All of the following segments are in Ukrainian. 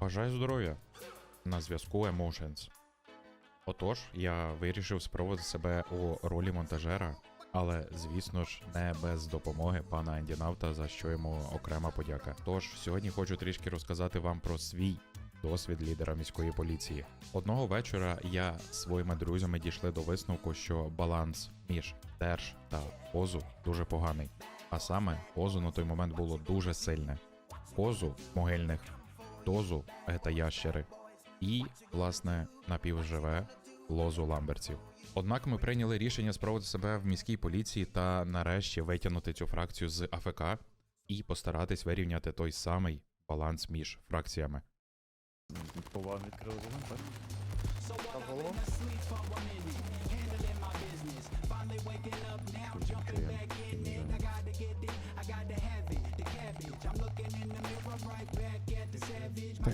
Бажаю здоров'я. На зв'язку Emotions. Отож, я вирішив спробувати себе у ролі монтажера, але, звісно ж, не без допомоги пана Ендінавта, за що йому окрема подяка. Тож, сьогодні хочу трішки розказати вам про свій досвід лідера міської поліції. Одного вечора я своїми друзями дійшли до висновку, що баланс між держ та позу дуже поганий. А саме, позу на той момент було дуже сильне. Позу могильних дозу гета ящери і, власне, напівживе лозу ламберців. Однак ми прийняли рішення спробувати себе в міській поліції та нарешті витягнути цю фракцію з АФК і постаратись вирівняти той самий баланс між фракціями. По вам відкрили Та.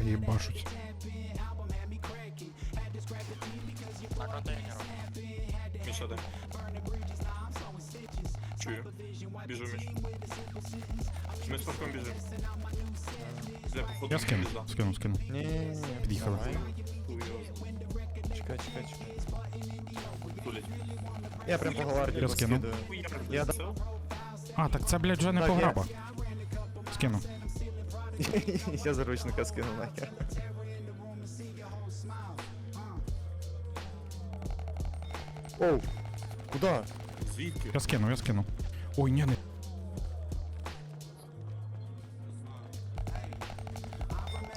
Міша, де? Чую. Біжу, Міш. Ми з Пашком біжимо. Для походу Я скину, пізда. скину. Під'їхали. Чекай, чекай, чекай. Тулять. Я прям по Я скину. Я Все? А, так це, блядь, вже не я- пограба. Скину. Я заручника скинув нахер. Оу, куда? Звідки? Я скину, я скину. Ой, ні, не.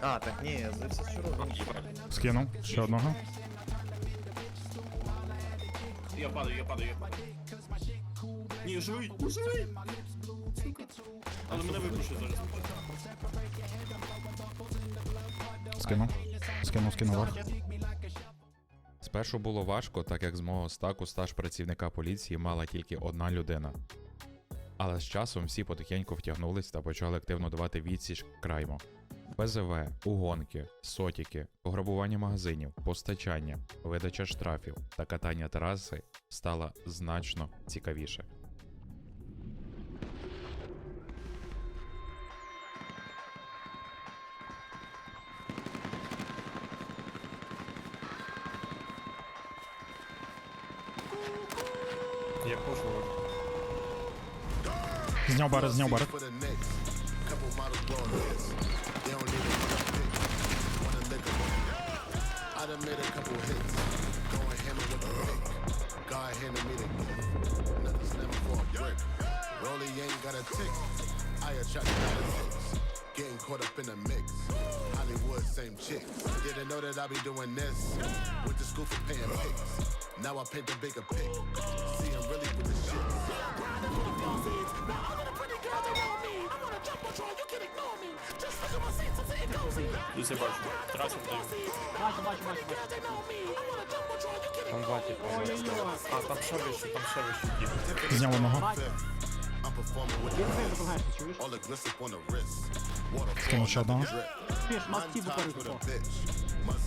А, так ні, я за все чорно. Скинув. Ще одного. Я падаю, я падаю, я падаю. Ні, живий, живий! Сука. Але мене випушить зараз. Скинув. Скинув, скинув вверх. Спершу було важко, так як з мого стаку стаж працівника поліції мала тільки одна людина. Але з часом всі потихеньку втягнулись та почали активно давати відсіч краймо. ПЗВ, угонки, сотіки, пограбування магазинів, постачання, видача штрафів та катання траси стало значно цікавіше. Hits. They don't even wanna pick. Wanna lick 'em. I done made a couple hits. Going hammer with the pick. God handed me the gift. Nothing slamming for a brick. Rolly ain't got a tick. I attract politics. Getting caught up in the mix. Hollywood, same chick. Didn't know that I be doing this. Went to school for paying pics. Now I paint the bigger pic. See, I'm really with the shit. Десь я бачу. Трасу вдаю. Бачу, бачу, бачу, бачу. Там два типу. А, там ще вище, там ще вище тип. Зняв одного. Бачу. I'm performing with Ти the вже допомагаєш, ти чуєш? all the glitz up on the wrist. Waterfall, Скинув ще одного. drip. Спиш, масті Ties with буквально. a bitch. Massage with a Бачу. hit the Піди, ground Міша,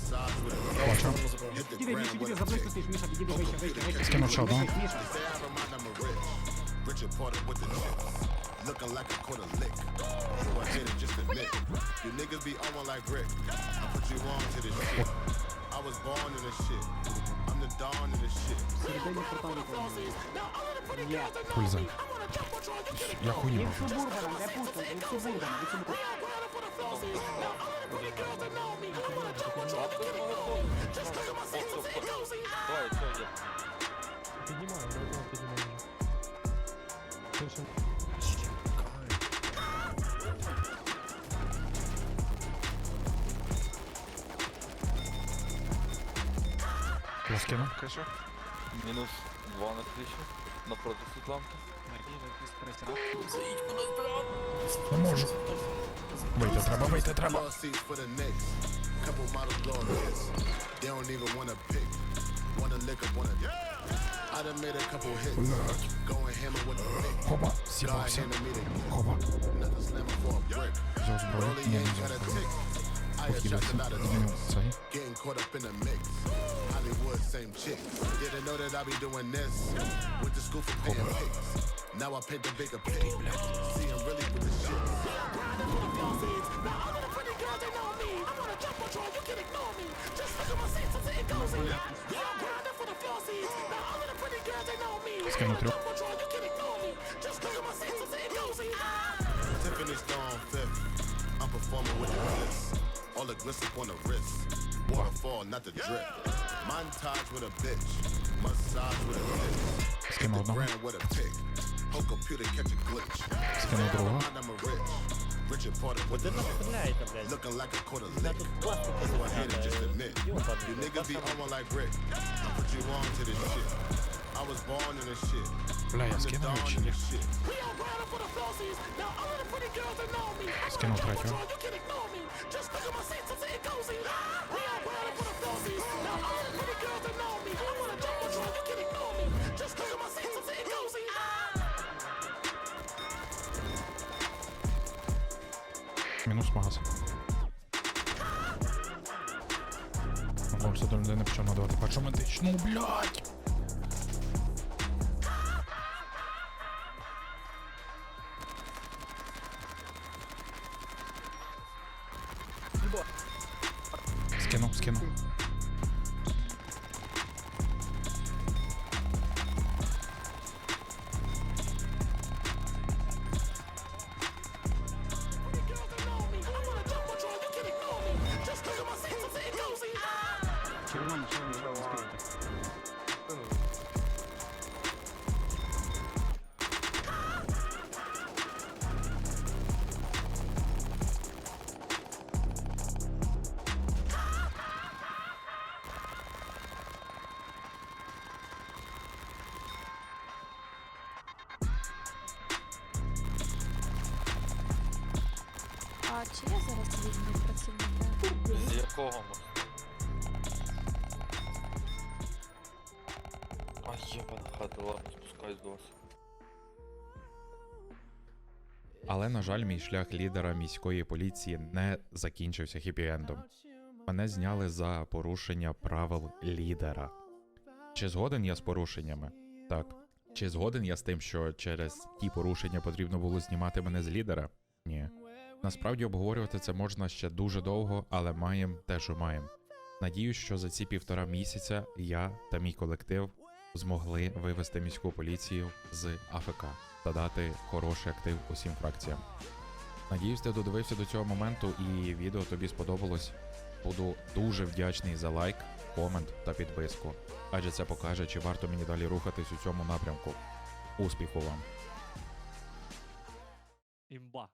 with піди, a заблизько tick. стиш, Міша, підійди вище, вище, вище. Скинув ще одного. Міша. Say I remind them of rich. Richard Porter with the chicks. Looking like a quarter lick. So I hit it just a nick. You niggas be on one like Rick. I put you on to this shit. I was born in this shit. I'm the dawn in this shit. Середині порталу Є. Пульза. Я хуйню. Він субурбаном, не пусто, Я скинув. Каша. Мінус 2 на криші. Напроти Світланки. Не можу. Вийти треба, вийти треба. Floor seats for the next. Couple models blowing hits. They don't even wanna pick. Wanna lick up, wanna. I done made a couple hits. Going hammer with the pick. Хоба, God сібався. handed me the gift. Хоба. Nothing slamming for a brick. Взяв зброю. Rolly Ні, не ain't взяв got a зброю. tick. I attract a Похилився. lot of Змінив chicks. цей. Getting caught up in the mix. Hollywood, same chick. Didn't know that I be doing this. Went to school for paying pics. Now I paint the bigger pic. See, I'm really with the shit. through. Tiffany's fifth. I'm performing with the. All the glitz upon the wrist. Waterfall, not the drip. Montage with a bitch. Massage with a bitch. Hit with a pick. Whole computer catch a glitch. I'm rich. Richard Porter with the look. Looking like a quarter lick. You a hater, just admit. You be on one like Rick. I put you on to this shit. I. Бля, я скинул ее или нет? Скинул тратил. Минус магаз. Бомб все до людей не почав надавати. Бачу медичну, блядь! Scammant, on. А чи є зараз вільні працівники? З якого ми? А єбана хата, ладно, спускаюсь до вас. Але, на жаль, мій шлях лідера міської поліції не закінчився хіпі-ендом. Мене зняли за порушення правил лідера. Чи згоден я з порушеннями? Так. Чи згоден я з тим, що через ті порушення потрібно було знімати мене з лідера? Ні. Насправді обговорювати це можна ще дуже довго, але маємо те, що маємо. Надію, що за ці півтора місяця я та мій колектив змогли вивести міську поліцію з АФК та дати хороший актив усім фракціям. Надіюсь, ти додивився до цього моменту і відео тобі сподобалось. Буду дуже вдячний за лайк, комент та підписку, адже це покаже, чи варто мені далі рухатись у цьому напрямку. Успіху вам! Імба.